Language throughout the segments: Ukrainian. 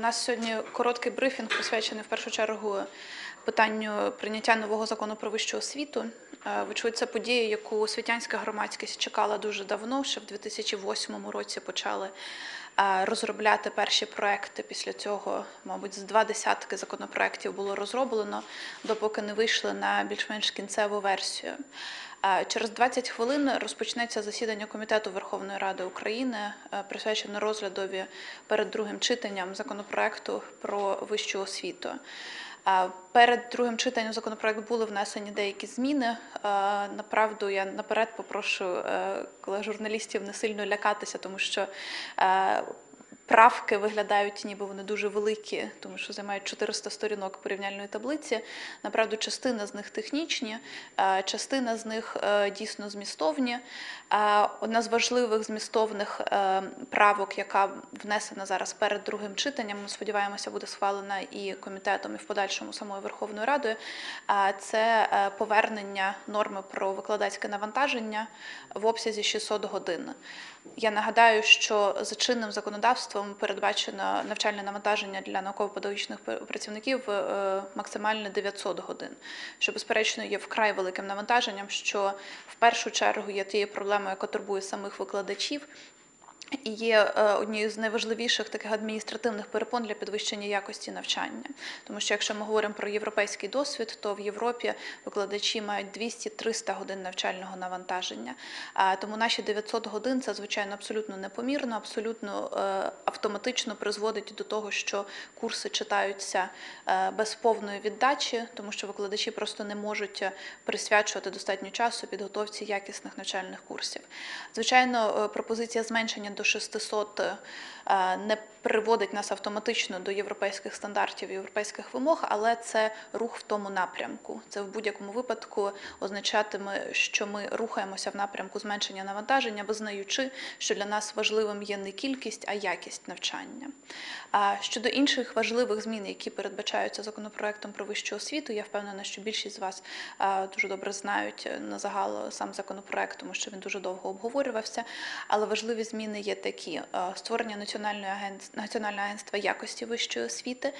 нас сьогодні короткий брифінг присвячений в першу чергу питанню прийняття нового закону про вищу освіту. Е, Вочевидь, це подія, яку освітянська громадськість чекала дуже давно. Ще в 2008 році почали розробляти перші проекти. Після цього, мабуть, з два десятки законопроєктів було розроблено, допоки не вийшли на більш-менш кінцеву версію. Через 20 хвилин розпочнеться засідання комітету Верховної Ради України, е, присвячене розглядові перед другим читанням законопроекту про вищу освіту. Перед другим читанням законопроекту були внесені деякі зміни. Направду я наперед попрошу е, журналістів не сильно лякатися, тому що е, правки виглядають, ніби вони дуже великі, тому що займають 400 сторінок порівняльної таблиці. Направду, частина з них технічні, е, частина з них е, дійсно змістовні. Е, Одна з важливих змістовних правок, яка внесена зараз перед другим читанням, ми сподіваємося, буде схвалена і комітетом, і в подальшому самою Верховною Радою. Це повернення норми про викладацьке навантаження в обсязі 600 годин. Я нагадаю, що за чинним законодавством передбачено навчальне навантаження для науково-педагогічних працівників е, максимально 900 годин, що безперечно є вкрай великим навантаженням, що в першу чергу є тією проблемою, яка турбує самих викладачів. І є е, однією з найважливіших таких адміністративних перепон для підвищення якості навчання. Тому що якщо ми говоримо про європейський досвід, то в Європі викладачі мають 200-300 годин навчального навантаження. Тому наші 900 годин це звичайно абсолютно непомірно, абсолютно е, автоматично призводить до того, що курси читаються е, без повної віддачі, тому що викладачі просто не можуть присвячувати достатньо часу підготовці якісних навчальних курсів. Звичайно, пропозиція зменшення до 600 е, не приводить нас автоматично до європейських стандартів, європейських вимог, але це рух в тому напрямку. Це в будь-якому випадку означатиме, що ми рухаємося в напрямку зменшення навантаження, визнаючи, що для нас важливим є не кількість, а якість навчання. Щодо інших важливих змін, які передбачаються законопроектом про вищу освіту, я впевнена, що більшість з вас дуже добре знають е, на загал сам законопроект, тому що він дуже довго обговорювався. Але важливі зміни є такі: створення національної національного агентства якості вищої освіти,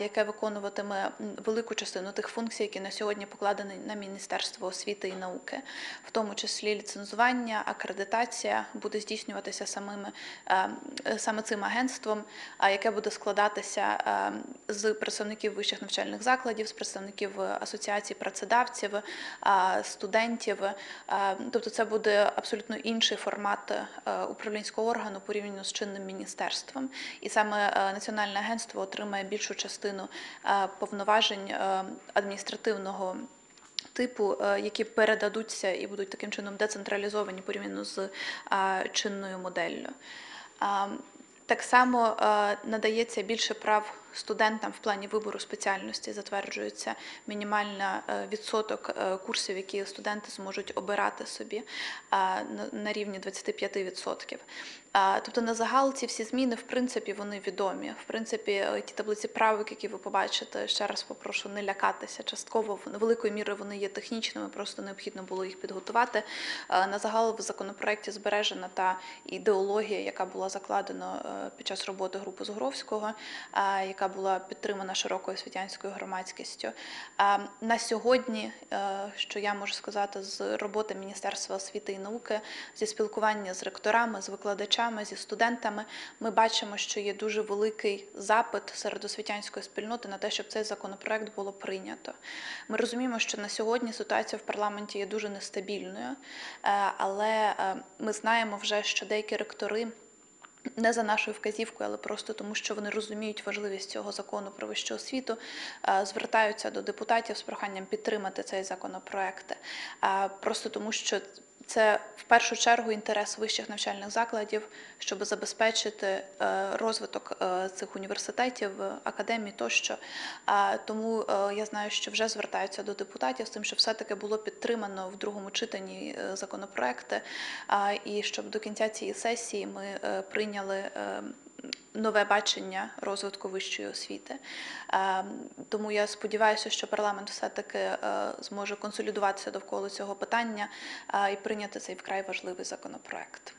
яке виконуватиме велику частину тих функцій, які на сьогодні покладені на Міністерство освіти і науки, в тому числі ліцензування, акредитація буде здійснюватися самими е, е, саме цим агентством, яке буде складатися е, з представників вищих навчальних закладів, з представників асоціацій працедавців, е, студентів. Е, Тобто, це буде абсолютно інший формат е, управлінського органу порівняно з чинним міністерством. І саме е, національне агентство отримає більшу частину е, повноважень е, адміністративного. Типу, які передадуться і будуть таким чином децентралізовані порівняно з чинною моделлю. Так само е, надається більше прав студентам в плані вибору спеціальності, затверджується мінімальна е, відсоток е, курсів, які студенти зможуть обирати собі на- рівні 25%. Тобто на загал ці всі зміни, в принципі, вони відомі. В принципі, ті таблиці правок, які ви побачите, ще раз попрошу не лякатися. Частково великою мірою вони є технічними, просто необхідно було їх підготувати. На загал в законопроекті збережена та ідеологія, яка була закладена під час роботи групи Згуровського, е, яка була підтримана широкою освітянською громадськістю. Е, На сьогодні, е, що я можу сказати, з роботи Міністерства освіти і науки, зі спілкування з ректорами, з викладачами, зі студентами, ми бачимо, що є дуже великий запит серед освітянської спільноти на те, щоб цей законопроект було прийнято. Ми розуміємо, що на сьогодні ситуація в парламенті є дуже нестабільною, але ми знаємо вже, що деякі ректори. Не за нашою вказівкою, але просто тому, що вони розуміють важливість цього закону про вищу освіту, звертаються до депутатів з проханням підтримати цей законопроект. Просто тому, що це в першу чергу інтерес вищих навчальних закладів, щоб забезпечити е, розвиток е, цих університетів, академії академій тощо. Тому е, я знаю, що вже звертаються до депутатів з тим, що все-таки було підтримано в другому читанні е, законопроекти, і щоб до кінця цієї сесії ми е, прийняли. Нове бачення розвитку вищої освіти. Е, Тому я сподіваюся, що парламент все-таки е, зможе консолідуватися довкола цього питання е, і прийняти цей вкрай важливий законопроект.